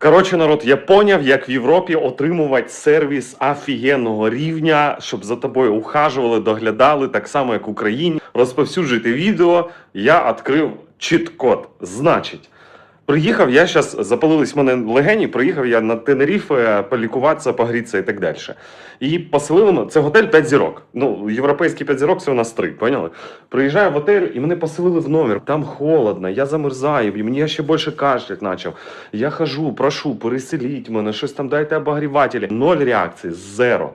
Коротше, народ, я поняв, як в Європі отримувати сервіс офігенного рівня, щоб за тобою ухажували, доглядали, так само, як в Україні. Розповсюджуйте відео. Я відкрив чіт-код. Значить, приїхав я зараз, запалились в мене легені, приїхав я на Тенеріфе полікуватися, погрітися і так далі. І поселили мене, це готель 5 зірок. Ну, європейський 5 зірок це у нас 3, поняли? Приїжджаю в готель і мене поселили в номер. Там холодно, я замерзаю, і мені ще більше кашлять почав. Я хожу, прошу, переселіть мене, щось там дайте обогрівателі. Ноль реакції, зеро.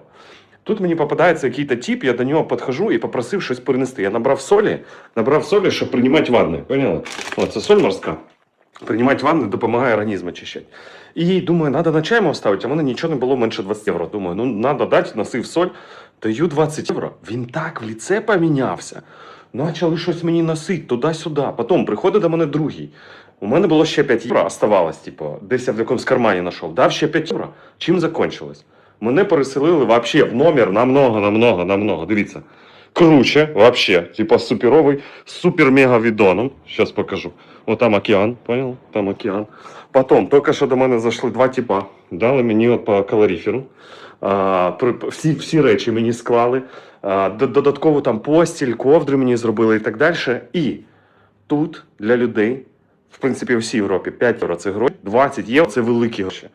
Тут мені попадається якийсь тип, я до нього підходжу і попросив щось перенести. Я набрав солі, набрав солі, щоб приймати ванни. Поняли? О, це соль морська. Приймати ванни допомагає організм очищати. І думаю, треба на чаймо вставити, а в мене нічого не було менше 20 євро. Думаю, ну треба дати, носив соль, даю 20 євро. Він так в ліце помінявся. Почали щось мені носити туди-сюди. Потім приходить до мене другий. У мене було ще 5 євро, оставалось, типу, десь я в якомусь кармані знайшов. Дав ще 5 євро. Чим закончилось? Мене переселили вообще в номер намного, намного, намного. Дивіться. Круче, вообще, типа суперовий, супер-мега відоном. Сейчас покажу. О, там океан, понял? Там океан. Потом, тільки що до мене зайшли два типа, дали мені от по калоріферу. А, всі, всі речі мені склали. А, додатково там постіль, ковдри мені зробили і так далі. І тут для людей, в принципі, в всій Європі 5 євро це гроші, 20 євро це великі гроші.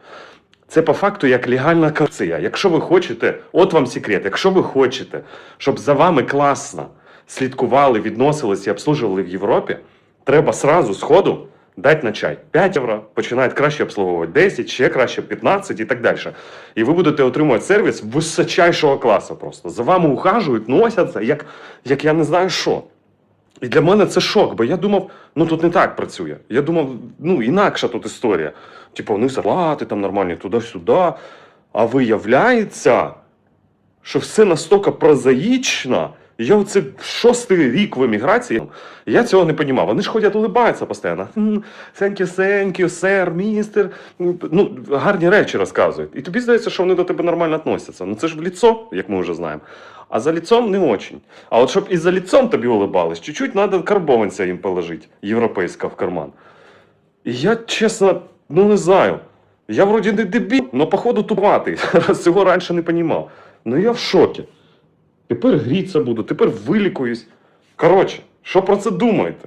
Це по факту як легальна карція. Якщо ви хочете, от вам секрет, якщо ви хочете, щоб за вами класно слідкували, відносилися і обслужували в Європі, треба сразу сходу дати на чай. 5 євро починають краще обслуговувати 10, ще краще 15 і так далі. І ви будете отримувати сервіс височайшого класу просто. За вами ухажують, носяться, як, як я не знаю що. І для мене це шок, бо я думав, ну тут не так працює. Я думав, ну інакша тут історія. Типу, вони зарплати там нормальні туди-сюди. А виявляється, що все настільки прозаїчно. Я оце шостий рік в еміграції, я цього не розумів. Вони ж ходять, улибаються постійно. «М, Thank містер. Ну, гарні речі розказують. І тобі здається, що вони до тебе нормально відносяться. Ну це ж в ліцо, як ми вже знаємо. А за ліцом не очень. А от щоб і за ліцом тобі улибались, чуть-чуть треба карбованця їм положити, європейська в карман. І я, чесно, ну не знаю. Я вроді не дебіл, але походу тупатий. Раз цього раніше не розумів. Ну я в шокі. Тепер гріться буду, тепер вилікуюсь. Коротше, що про це думаєте?